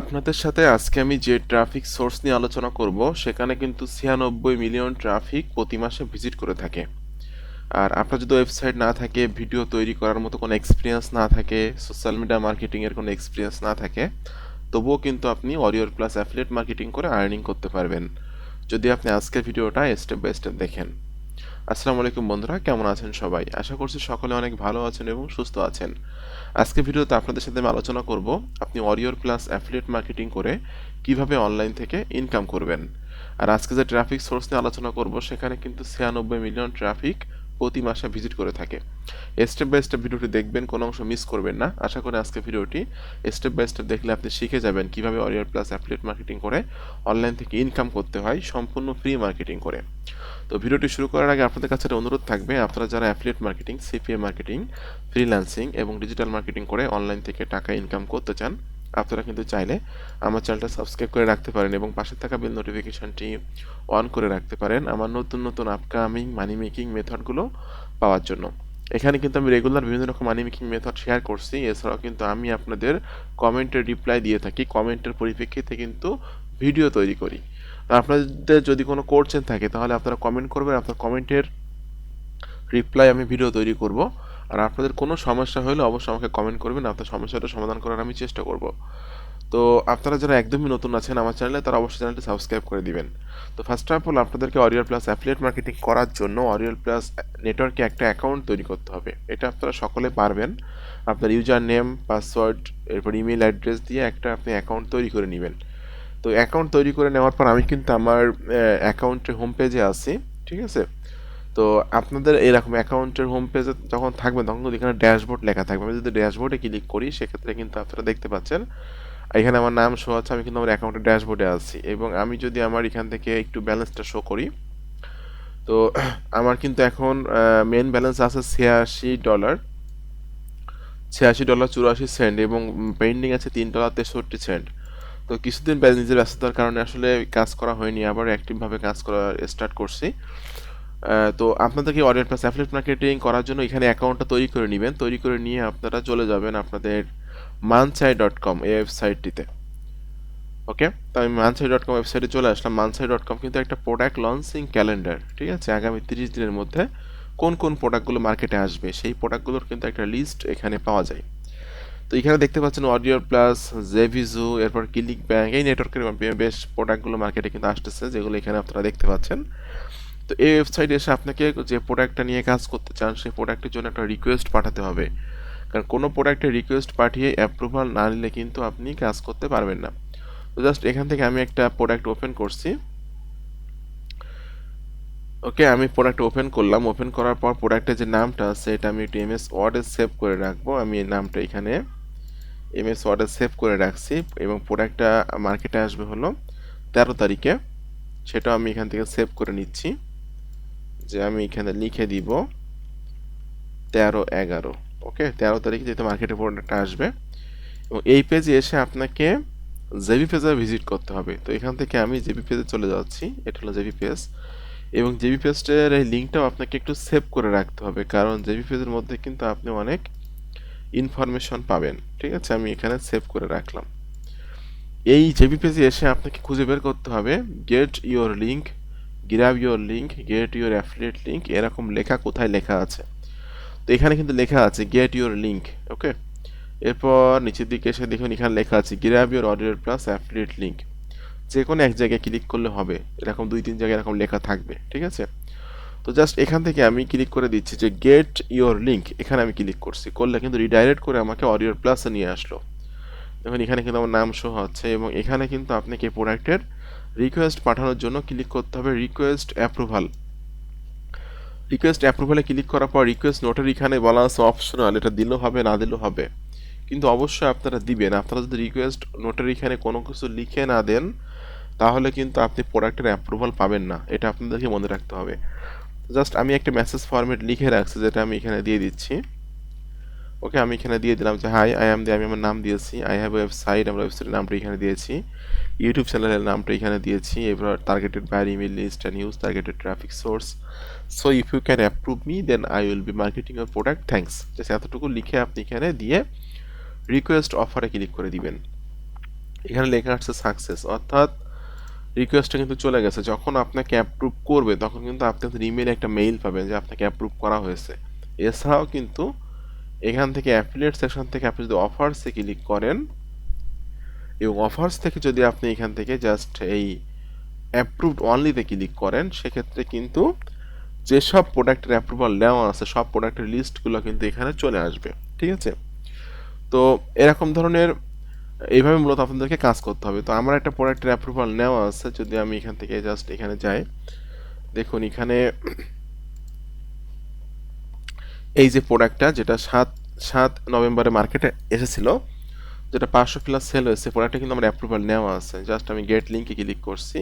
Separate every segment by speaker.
Speaker 1: আপনাদের সাথে আজকে আমি যে ট্রাফিক সোর্স নিয়ে আলোচনা করব, সেখানে কিন্তু ছিয়ানব্বই মিলিয়ন ট্রাফিক প্রতি মাসে ভিজিট করে থাকে। আর আপনার যদি ওয়েবসাইট না থাকে ভিডিও তৈরি করার মতো কোনো এক্সপিরিয়েন্স না থাকে সোশ্যাল মিডিয়া মার্কেটিংয়ের কোনো এক্সপিরিয়েন্স না থাকে, তবুও কিন্তু আপনি অরিওর প্লাস অ্যাফিলিয়েট মার্কেটিং করে আর্নিং করতে পারবেন। যদি আপনি আজকের ভিডিওটা স্টেপ বাই স্টেপ দেখেন। আসসালামু আলাইকুম বন্ধুরা, কেমন আছেন সবাই? আশা করছি সকলে অনেক ভালো আছেন এবং সুস্থ আছেন। আজকে ভিডিওতে আপনাদের সাথে আমি আলোচনা করব, আপনি অরিওর প্লাস অ্যাফিলিয়েট মার্কেটিং করে কীভাবে অনলাইন থেকে ইনকাম করবেন। আর আজকে যে ট্রাফিক সোর্স নিয়ে আলোচনা করব, সেখানে কিন্তু ছিয়ানব্বই মিলিয়ন ট্রাফিক প্রতি মাসে ভিজিট করে থাকে। স্টেপ বাই স্টেপ ভিডিওটি দেখবেন, কোনো অংশ মিস করবেন না। আশা করি আজকে ভিডিওটি স্টেপ বাই স্টেপ দেখলে আপনি শিখে যাবেন কীভাবে অরিয়ার প্লাস অ্যাফিলিয়েট মার্কেটিং করে অনলাইন থেকে ইনকাম করতে হয়, সম্পূর্ণ ফ্রি মার্কেটিং করে। তো ভিডিওটি শুরু করার আগে আপনাদের কাছে একটা অনুরোধ থাকবে। আপনারা যারা affiliate marketing CPA marketing freelancing এবং ডিজিটাল মার্কেটিং করে অনলাইন থেকে টাকা ইনকাম করতে চান, আপনারা কিন্তু চাইলে আমার চ্যানেলটা সাবস্ক্রাইব করে রাখতে পারেন এবং পাশে থাকা বেল নোটিফিকেশনটি অন করে রাখতে পারেন আমার নতুন নতুন আপকামিং মানি মেকিং মেথডগুলো পাওয়ার জন্য। এখানে কিন্তু আমি রেগুলার বিভিন্ন রকম মানি মেকিং মেথড শেয়ার করছি। এছাড়াও কিন্তু আমি আপনাদের কমেন্টের রিপ্লাই দিয়ে থাকি। কমেন্টের পরিপ্রেক্ষিতে কিন্তু ভিডিও তৈরি করি। আপনাদের যদি কোনো কোর্চেন থাকে, তাহলে আপনারা কমেন্ট করবেন, আপনার কমেন্টের রিপ্লাই আমি ভিডিও তৈরি করব। আর আপনাদের কোনো সমস্যা হলে অবশ্যই আমাকে কমেন্ট করবেন, আপনার সমস্যাটা সমাধান করার আমি চেষ্টা করব। তো আপনারা যারা একদমই নতুন আছেন আমার চ্যানেলে তারা অবশ্যই চ্যানেলটি সাবস্ক্রাইব করে দিবেন। তো ফার্স্ট অফ অল আপনাদেরকে অরিয়াল প্লাস অ্যাফিলিয়েট মার্কেটিং করার জন্য অরিয়াল প্লাস নেটওয়ার্কে একটা অ্যাকাউন্ট তৈরি করতে হবে। এটা আপনারা সকলে পারবেন। আপনার ইউজার নেম পাসওয়ার্ড এরপর ইমেল অ্যাড্রেস দিয়ে একটা আপনি অ্যাকাউন্ট তৈরি করে নেবেন। তো অ্যাকাউন্ট তৈরি করে নেওয়ার পর আমি কিন্তু আমার অ্যাকাউন্টের হোম পেজে আছি, ঠিক আছে? তো আপনাদের এরকম অ্যাকাউন্টের হোম পেজে যখন থাকবে, তখন কিন্তু এখানে ড্যাশবোর্ড লেখা থাকবে। আমি যদি ড্যাশবোর্ডে ক্লিক করি, সেক্ষেত্রে কিন্তু আপনারা দেখতে পাচ্ছেন, এখানে আমার নাম শো আছে, আমি কিন্তু আমার অ্যাকাউন্টের ড্যাশবোর্ডে আছি। এবং আমি যদি আমার এখান থেকে একটু ব্যালেন্সটা শো করি, তো আমার কিন্তু এখন মেন ব্যালেন্স আছে ছিয়াশি ডলার ছিয়াশি ডলার চুরাশি সেন্ট এবং পেন্ডিং আছে তিন ডলার তেষট্টি সেন্ট তো কিছুদিন নিজের ব্যস্ততার কারণে আসলে কাজ করা হয়নি, আবার অ্যাক্টিভভাবে কাজ করা স্টার্ট করছি। তো আপনাদেরকে অডিয়েন্ট প্লাস অ্যাফিলিয়েট মার্কেটিং করার জন্য এখানে অ্যাকাউন্টটা তৈরি করে নেবেন। তৈরি করে নিয়ে আপনারা চলে যাবেন আপনাদের মানসাই ডট কম এই ওয়েবসাইটটিতে ওকে তো আমি মানসাই ডট কম ওয়েবসাইটে চলে আসলাম। মানসাই ডট কম কিন্তু একটা প্রোডাক্ট লঞ্চিং ক্যালেন্ডার ঠিক আছে? আগামী তিরিশ দিনের মধ্যে কোন কোন প্রোডাক্টগুলো মার্কেটে আসবে, সেই প্রোডাক্টগুলোর কিন্তু একটা লিস্ট এখানে পাওয়া যায়। তো এখানে দেখতে পাচ্ছেন অডিও প্লাস জেভিজু এরপর ক্লিক ব্যাঙ্ক এই নেটওয়ার্কের বেশ প্রোডাক্টগুলো মার্কেটে কিন্তু আসতেছে, যেগুলো এখানে আপনারা দেখতে পাচ্ছেন। তো এই ওয়েবসাইটে এসে আপনাকে যে প্রোডাক্টটা নিয়ে কাজ করতে চান, সেই প্রোডাক্টের জন্য একটা রিকোয়েস্ট পাঠাতে হবে। কারণ কোনো প্রোডাক্টের রিকোয়েস্ট পাঠিয়ে অ্যাপ্রুভাল না নিলে কিন্তু আপনি কাজ করতে পারবেন না। তো জাস্ট এখান থেকে আমি একটা প্রোডাক্ট ওপেন করছি। ওকে আমি প্রোডাক্ট ওপেন করলাম। ওপেন করার পর প্রোডাক্টের যে নামটা আছে, এটা আমি একটু এমএস ওয়ার্ডে সেভ করে রাখব। আমি এই নামটা এখানে এমএস ওয়ার্ডে সেভ করে রাখছি এবং প্রোডাক্টটা মার্কেটে আসবে হলো তেরো তারিখে। সেটাও আমি এখান থেকে সেভ করে নিচ্ছি যে আমি এখানে লিখে দিব তেরো এগারো ওকে তেরো তারিখে যেহেতু মার্কেটে প্রোডাক্টটা আসবে। এবং এই পেজে এসে আপনাকে জেবি পেজে ভিজিট করতে হবে। তো এখান থেকে আমি জেবি পেজে চলে যাচ্ছি, এটা হলো জেবি পেজ এবং জেবি পেজটার এই লিঙ্কটাও আপনাকে একটু সেভ করে রাখতে হবে, কারণ জেবি পেজের মধ্যে কিন্তু আপনি অনেক ইনফরমেশন পাবেন। ঠিক আছে? আমি এখানে সেভ করে রাখলাম। এই জেবি পেজে এসে আপনাকে খুঁজে বের করতে হবে। Get your link grab your link get your affiliate link এরকম লেখা কোথায় লেখা আছে? তো এখানে কিন্তু লেখা আছে গেট ইওর লিঙ্ক ওকে এরপর নিচের দিকে এসে দেখুন, এখানে লেখা আছে grab your audio plus affiliate link যে কোনো এক জায়গায় ক্লিক করলে হবে। এরকম দুই, তিন জায়গায় এরকম লেখা থাকবে। ঠিক আছে? তো জাস্ট এখান থেকে আমি ক্লিক করে দিচ্ছি যে গেট ইওর লিঙ্ক এখানে আমি ক্লিক করছি। করলে কিন্তু রিডাইরেক্ট করে আমাকে অডিওর প্লাসে নিয়ে আসলো। দেখুন, এখানে কিন্তু আমার নাম শো হচ্ছে এবং এখানে কিন্তু আপনাকে প্রোডাক্টের রিকোয়েস্ট পাঠানোর জন্য ক্লিক করতে হবে রিকোয়েস্ট অ্যাপ্রুভাল রিকোয়েস্ট অ্যাপ্রুভালে ক্লিক করার পর রিকোয়েস্ট নোটের এখানে বলা আছে অপশনাল এটা দিলেও হবে, না দিলেও হবে। কিন্তু অবশ্যই আপনারা দিবেন। আপনারা যদি রিকোয়েস্ট নোটের এখানে কোনো কিছু লিখে না দেন, তাহলে কিন্তু আপনি প্রোডাক্টের অ্যাপ্রুভাল পাবেন না। এটা আপনাদেরকে মনে রাখতে হবে। জাস্ট আমি একটা মেসেজ ফরম্যাট লিখে রাখছি, যেটা আমি এখানে দিয়ে দিচ্ছি। ওকে আমি এখানে দিয়ে দিলাম যে হাই আই এম দিয়ে আমি আমার নাম দিয়েছি। আই হ্যাভ ওয়েবসাইট আমার ওয়েবসাইটের নামটা এখানে দিয়েছি। ইউটিউব চ্যানেলের নামটা এখানে দিয়েছি। এবার targeted buyer email list and use targeted traffic source so if you can approve me then I will be marketing your product thanks just এতটুকু লিখে আপনি এখানে দিয়ে রিকোয়েস্ট অফারে ক্লিক করে দিবেন। এখানে লেখা আসছে সাকসেস অর্থাৎ রিকোয়েস্টটা কিন্তু চলে গেছে। যখন আপনাকে অ্যাপ্রুভ করবে, তখন কিন্তু আপনি আপনার ইমেলে একটা মেইল পাবেন যে আপনাকে অ্যাপ্রুভ করা হয়েছে। এছাড়াও কিন্তু এখান থেকে অ্যাফিলিয়েট সেকশন থেকে আপনি যদি অফার্সে ক্লিক করেন, এবং অফার্স থেকে যদি আপনি এখান থেকে জাস্ট এই অ্যাপ্রুভড অনলিতে ক্লিক করেন, সেক্ষেত্রে কিন্তু যেসব প্রোডাক্টের অ্যাপ্রুভাল নেওয়া আছে, সব প্রোডাক্টের লিস্টগুলো কিন্তু এখানে চলে আসবে। ঠিক আছে? তো এরকম ধরনের এইভাবে মূলত আপনাদেরকে কাজ করতে হবে। তো আমার একটা প্রোডাক্টের অ্যাপ্রুভাল নেওয়া আছে, যদি আমি এখান থেকে জাস্ট এখানে যাই। দেখুন, এখানে এই যে প্রোডাক্টটা যেটা সাত সাত নভেম্বরে মার্কেটে এসেছিল, যেটা পাঁচশো প্লাস সেল হয়েছে প্রোডাক্টটা কিন্তু আমার অ্যাপ্রুভাল নেওয়া আছে। জাস্ট আমি গেট লিঙ্কে ক্লিক করছি।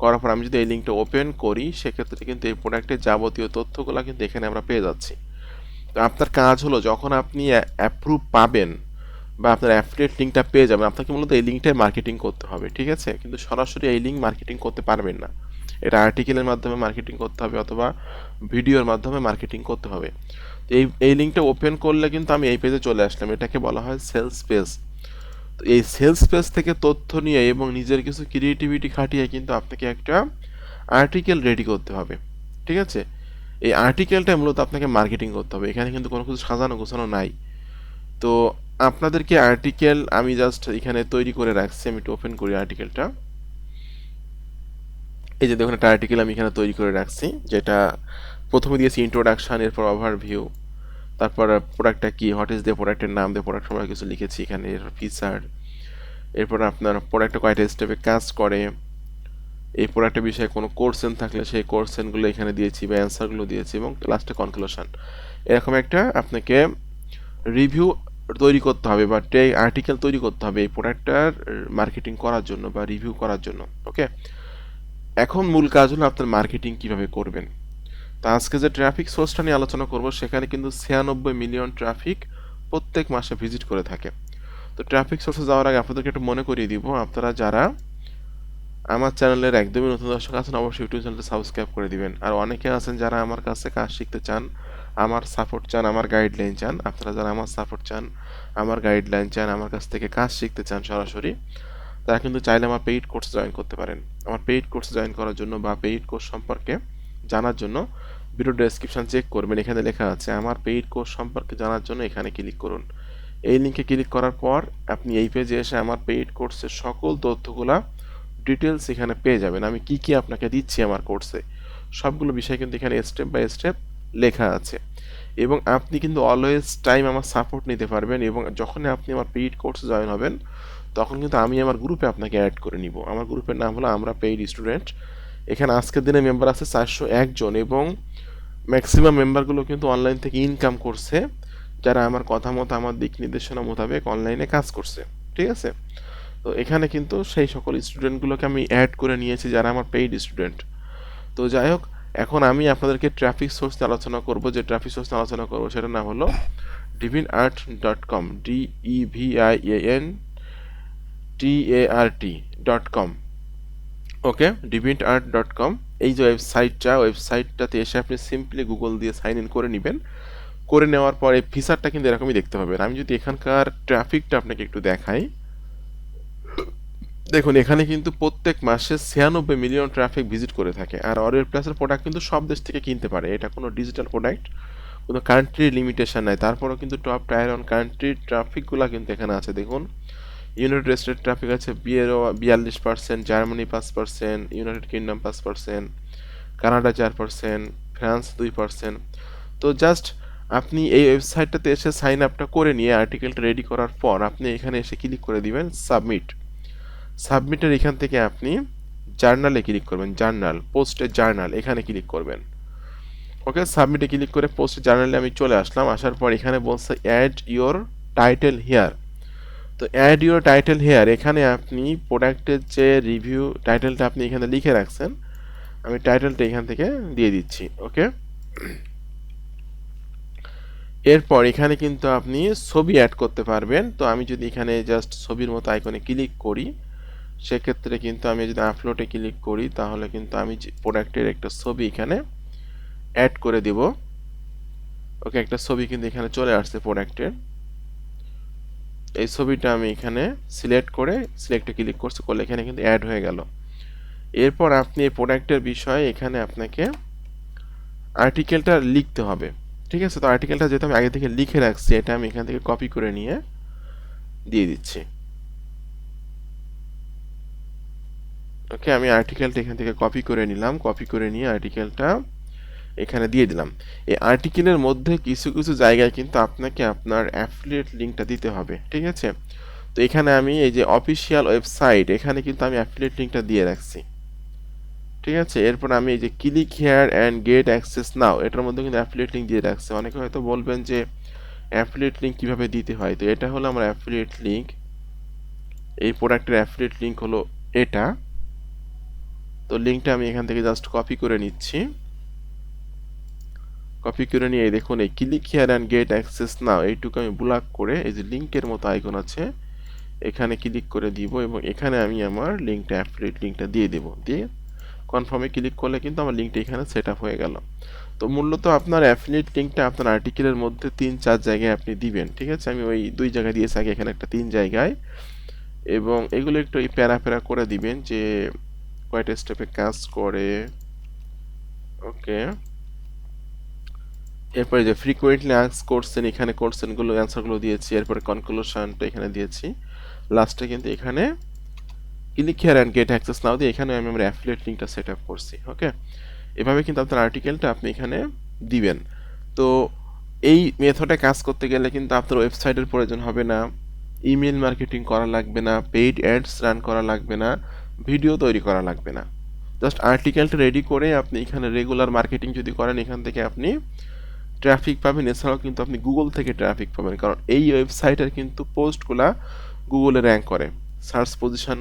Speaker 1: করার পর আমি যদি এই লিঙ্কটা ওপেন করি, সেক্ষেত্রে কিন্তু এই প্রোডাক্টের যাবতীয় তথ্যগুলো কিন্তু এখানে আমরা পেয়ে যাচ্ছি। তো আপনার কাজ হলো, যখন আপনি অ্যাপ্রুভ পাবেন বা আপনার অ্যাফিলিয়েট লিঙ্কটা পেয়ে যাবেন। আপনাকে মূলত এই লিঙ্কটাই মার্কেটিং করতে হবে, ঠিক আছে? কিন্তু সরাসরি এই লিঙ্ক মার্কেটিং করতে পারবেন না। এটা আর্টিকেলের মাধ্যমে মার্কেটিং করতে হবে অথবা ভিডিওর মাধ্যমে মার্কেটিং করতে হবে। তো এই এই লিঙ্কটা ওপেন করলে কিন্তু আমি এই পেজে চলে আসলাম। এটাকে বলা হয় সেলস পেজ তো এই সেলস পেজ থেকে তথ্য নিয়ে এবং নিজের কিছু ক্রিয়েটিভিটি খাটিয়ে কিন্তু আপনাকে একটা আর্টিকেল রেডি করতে হবে, ঠিক আছে? এই আর্টিকেলটা মূলত আপনাকে মার্কেটিং করতে হবে। এখানে কিন্তু কোনো কিছু সাজানো গোছানো নাই। তো আপনাদেরকে আর্টিকেল আমি জাস্ট এখানে তৈরি করে রাখছি, আমি একটু ওপেন করি আর্টিকেলটা এই যে দেখুন, একটা আর্টিকেল আমি এখানে তৈরি করে রাখছি, যেটা প্রথমে দিয়েছি ইন্ট্রোডাকশান এরপর ওভারভিউ তারপর প্রোডাক্টটা কি হোয়াট ইজ দ্য প্রোডাক্টের নাম দিয়ে প্রোডাক্ট সময় কিছু লিখেছি এখানে ফিচার এরপর আপনার প্রোডাক্টটা কয়টা স্টেপে কাজ করে, এই প্রোডাক্টের বিষয়ে কোনো কোর্সেন থাকলে সেই কোর্সেনগুলো এখানে দিয়েছি বা অ্যান্সারগুলো দিয়েছি এবং লাস্টে কনক্লুশন এরকম একটা আপনাকে রিভিউ তৈরি করতে হবে বা টে আর্টিকেল তৈরি করতে হবে এই প্রোডাক্টটার মার্কেটিং করার জন্য বা রিভিউ করার জন্য ওকে এখন মূল কাজ হলো আপনার মার্কেটিং কীভাবে করবেন। তো আজকে যে ট্রাফিক সোর্সটা নিয়ে আলোচনা করব, সেখানে কিন্তু ছিয়ানব্বই মিলিয়ন ট্রাফিক প্রত্যেক মাসে ভিজিট করে থাকে। তো ট্রাফিক সোর্সে যাওয়ার আগে আপনাদেরকে একটু মনে করিয়ে দিব, আপনারা যারা আমার চ্যানেলের একদমই নতুন দর্শক আছেন, অবশ্যই ইউটিউব চ্যানেলটা সাবস্ক্রাইব করে দিবেন। আর অনেকে আছেন যারা আমার কাছে কাজ শিখতে চান আমার সাপোর্ট চান, আমার গাইডলাইন চান, আপনারা যারা আমার সাপোর্ট চান, আমার গাইডলাইন চান, আমার কাছ থেকে কাজ শিখতে চান সরাসরি, তারা কিন্তু চাইলে আমার পেইড কোর্স জয়েন করতে পারেন। আমার পেইড কোর্স জয়েন করার জন্য বা পেইড কোর্স সম্পর্কে জানার জন্য ভিডিও ডেসক্রিপশন চেক করবেন, এখানে লেখা আছে, আমার পেইড কোর্স সম্পর্কে জানার জন্য এখানে ক্লিক করুন। এই লিঙ্কে ক্লিক করার পর আপনি এই পেজে এসে আমার পেইড কোর্সের সকল তথ্যগুলা ডিটেলস এখানে পেয়ে যাবেন। আমি কি কি আপনাকে দিচ্ছি আমার কোর্সে সবগুলো বিষয় কিন্তু এখানে স্টেপ বাই স্টেপ লেখা আছে। এবং আপনি কিন্তু অলওয়েজ টাইম আমার সাপোর্ট নিতে পারবেন এবং যখনই আপনি আমার পেইড কোর্সে জয়েন হবেন, তখন কিন্তু আমি আমার গ্রুপে আপনাকে অ্যাড করে নিব। আমার গ্রুপের নাম হলো আমরা পেইড স্টুডেন্ট এখানে আজকের দিনে মেম্বার আছে চারশো একজন এবং ম্যাক্সিমাম মেম্বারগুলো কিন্তু অনলাইন থেকে ইনকাম করছে, যারা আমার কথা মতো আমার দিক নির্দেশনা মোতাবেক অনলাইনে কাজ করছে। ঠিক আছে? তো এখানে কিন্তু সেই সকল স্টুডেন্টগুলোকে আমি অ্যাড করে নিয়েছি যারা আমার পেইড স্টুডেন্ট তো যাই হোক এখন আমি আপনাদেরকে ট্রাফিক সোর্স আলোচনা করব। যে ট্রাফিক সোর্স আলোচনা করব সেটা নাম হলো divine art dot com D E V I N T A R T dot com okay divine art dot com এই যে ওয়েবসাইটটা ওয়েবসাইটটাতে এসে আপনি সিম্পলি গুগল দিয়ে সাইন ইন করে নেবেন। করে নেওয়ার পর ফিচারটা কিন্তু এরকমই দেখতে পাবেন। আমি যদি এখানকার ট্রাফিকটা আপনাকে একটু দেখাই। দেখুন, এখানে কিন্তু প্রত্যেক মাসে ছিয়ানব্বই মিলিয়ন ট্রাফিক ভিজিট করে থাকে। আর অরিয়ার প্লাসের প্রোডাক্ট কিন্তু সব দেশ থেকে কিনতে পারে। এটা কোনো ডিজিটাল প্রোডাক্ট কোনো কান্ট্রি লিমিটেশন নাই। তারপরেও কিন্তু টপ টায়ার অন কান্ট্রির ট্রাফিকগুলো কিন্তু এখানে আছে। দেখুন ইউনাইটেড স্টেট ট্রাফিক আছে বিয়েরও বিয়াল্লিশ পার্সেন্ট জার্মানি পাঁচ পার্সেন্ট ইউনাইটেড কিংডম পাঁচ পার্সেন্ট কানাডা চার পার্সেন্ট ফ্রান্স দুই পার্সেন্ট তো জাস্ট আপনি এই ওয়েবসাইটটাতে এসে সাইন আপটা করে নিয়ে আর্টিকেলটা রেডি করার পর আপনি এখানে এসে ক্লিক করে দিবেন সাবমিট সাবমিটের এখান থেকে আপনি জার্নালে ক্লিক করবেন, জার্নাল পোস্টে জার্নাল, এখানে ক্লিক করবেন। ওকে, সাবমিটে ক্লিক করে পোস্টে জার্নালে আমি চলে আসলাম, আসার পর এখানে বলছে অ্যাড ইওর টাইটেল হেয়ার তো অ্যাড ইউর টাইটেল হেয়ার এখানে আপনি প্রোডাক্টের যে রিভিউ টাইটেলটা আপনি এখানে লিখে রাখছেন, আমি টাইটেলটা এখান থেকে দিয়ে দিচ্ছি, ওকে? এরপর এখানে কিন্তু আপনি ছবি অ্যাড করতে পারবেন। তো আমি যদি এখানে জাস্ট ছবির মতো আইকনে ক্লিক করি সেক্ষেত্রে কিন্তু আমি যদি আপলোডে ক্লিক করি, তাহলে কিন্তু আমি প্রোডাক্টের একটা ছবি এখানে অ্যাড করে দেব। ওকে একটা ছবি কিন্তু এখানে চলে আসছে প্রোডাক্টের এই ছবিটা আমি এখানে সিলেক্ট করে সিলেক্টে ক্লিক করছি, করলে এখানে কিন্তু অ্যাড হয়ে গেল। এরপর আপনি এই প্রোডাক্টের বিষয়ে এখানে আপনাকে আর্টিকেলটা লিখতে হবে। ঠিক আছে? তো আর্টিকেলটা যেহেতু আমি আগে থেকে লিখে রাখছি, এটা আমি এখান থেকে কপি করে নিয়ে দিয়ে দিচ্ছি। ওকে, আমি আর্টিকেলটা এখান থেকে কপি করে নিলাম। কপি করে নিয়ে আর্টিকেলটা এখানে দিয়ে দিলাম। এই আর্টিকেলের মধ্যে কিছু কিছু জায়গায় কিন্তু আপনাকে আপনার অ্যাফিলিয়েট লিঙ্কটা দিতে হবে, ঠিক আছে? তো এখানে আমি এই যে অফিসিয়াল ওয়েবসাইট এখানে কিন্তু আমি অ্যাফিলিয়েট লিঙ্কটা দিয়ে রাখছি, ঠিক আছে? এরপর আমি এই যে click here and get access now এটার মধ্যে কিন্তু অ্যাফিলিয়েট লিঙ্ক দিয়ে রাখছি। অনেকে হয়তো বলবেন যে অ্যাফিলিয়েট লিঙ্ক কীভাবে দিতে হয়? তো এটা হলো আমার অ্যাফিলিয়েট লিঙ্ক এই প্রোডাক্টের অ্যাফিলিয়েট লিঙ্ক হলো এটা। তো লিঙ্কটা আমি এখান থেকে জাস্ট কপি করে নিচ্ছি। কপি করে নিয়ে দেখুন, এই click here and get access now এইটুকু আমি ব্লক করে এই যে লিঙ্কের মতো আইকন আছে, এখানে ক্লিক করে দিব এবং এখানে আমি আমার লিঙ্কটা অ্যাফিলিয়েট লিঙ্কটা দিয়ে দেবো। দিয়ে কনফার্মে ক্লিক করলে কিন্তু আমার লিঙ্কটা এখানে সেট হয়ে গেল। তো মূলত আপনার অ্যাফিলিয়েট লিঙ্কটা আপনার আর্টিকেলের মধ্যে তিন চার জায়গায় আপনি দিবেন, ঠিক আছে? আমি ওই দুই জায়গায় দিয়েছি আগে এখানে একটা তিন জায়গায় এবং এগুলো একটু এই প্যারা প্যারা করে দিবেন যে কয়টা স্টেপে কাজ করে ওকে এরপরে যে ফ্রিকুয়েন্টলি আস করছেন এখানে কোশ্চেনগুলো অ্যান্সারগুলো দিয়েছি, এরপরে কনক্লুশনটা এখানে দিয়েছি। লাস্টে কিন্তু এখানে click here and get access now দিয়ে এখানে আমি আমার অ্যাফিলিয়েট লিঙ্কটা সেট আপ করছি ওকে এভাবে কিন্তু আপনার আর্টিকেলটা আপনি এখানে দিবেন। তো এই মেথডে কাজ করতে গেলে কিন্তু আপনার ওয়েবসাইটের প্রয়োজন হবে না ইমেল মার্কেটিং করা লাগবে না পেইড অ্যাডস রান করা লাগবে না ভিডিও তৈরি করা লাগবে না। জাস্ট আর্টিকেলটা রেডি করে আপনি এখানে রেগুলার মার্কেটিং যদি করেন, এখান থেকে আপনি ট্রাফিক পাবেন। এছাড়াও কিন্তু আপনি গুগল থেকে ট্রাফিক পাবেন। কারণ এই ওয়েবসাইটের কিন্তু পোস্টগুলা গুগলে র্যাঙ্ক করে। সার্চ পজিশন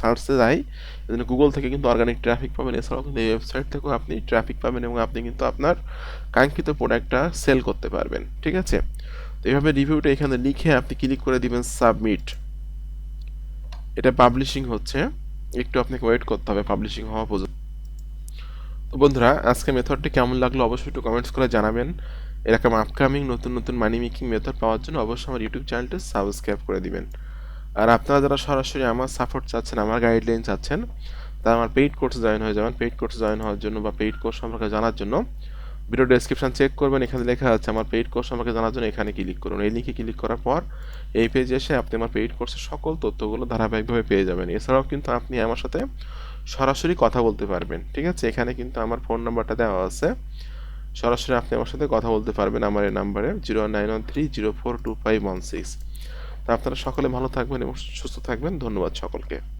Speaker 1: সার্চে যায়, এজন্য গুগল থেকে কিন্তু অর্গানিক ট্রাফিক পাবেন। এছাড়াও কিন্তু এই ওয়েবসাইট থেকেও আপনি ট্রাফিক পাবেন এবং আপনি কিন্তু আপনার কাঙ্ক্ষিত প্রোডাক্টটা সেল করতে পারবেন। ঠিক আছে? তো এইভাবে রিভিউটা এখানে লিখে আপনি ক্লিক করে দিবেন সাবমিট এটা পাবলিশিং হচ্ছে। একটু আপনাকে ওয়েট করতে হবে পাবলিশিং হওয়া পর্যন্ত। তো বন্ধুরা আজকে মেথডটি কেমন লাগল অবশ্যই একটু কমেন্টস করে জানাবেন। এরকম আপকামিং নতুন নতুন মানি মেকিং মেথড পাওয়ার জন্য অবশ্যই আমার ইউটিউব চ্যানেলটি সাবস্ক্রাইব করে দিবেন। আর আপনারা যারা সরাসরি আমার সাপোর্ট চাচ্ছেন, আমার গাইডলাইন চাচ্ছেন, তারা আমার পেইড কোর্স জয়েন হয়ে যাবেন। পেইড কোর্সে জয়েন হওয়ার জন্য বা পেইড কোর্স সম্পর্কে জানার জন্য ভিডিও ডেসক্রিপশন চেক করবেন, এখানে লেখা আছে, আমার পেইড কোর্স আমাকে জানার জন্য এখানে ক্লিক করুন। এই লিঙ্কে ক্লিক করার পর, এই পেজে এসে আপনি আমার পেইড কোর্সের সকল তথ্যগুলো ধারাবাহিকভাবে পেয়ে যাবেন। এছাড়াও কিন্তু আপনি আমার সাথে সরাসরি কথা বলতে পারবেন, ঠিক আছে? এখানে কিন্তু আমার ফোন নাম্বারটা দেওয়া আছে। সরাসরি আপনি আমার সাথে কথা বলতে পারবেন আমার এই নাম্বারে zero nine one three zero four two five one six তো আপনারা সকলে ভালো থাকবেন এবং সুস্থ থাকবেন। ধন্যবাদ সকলকে।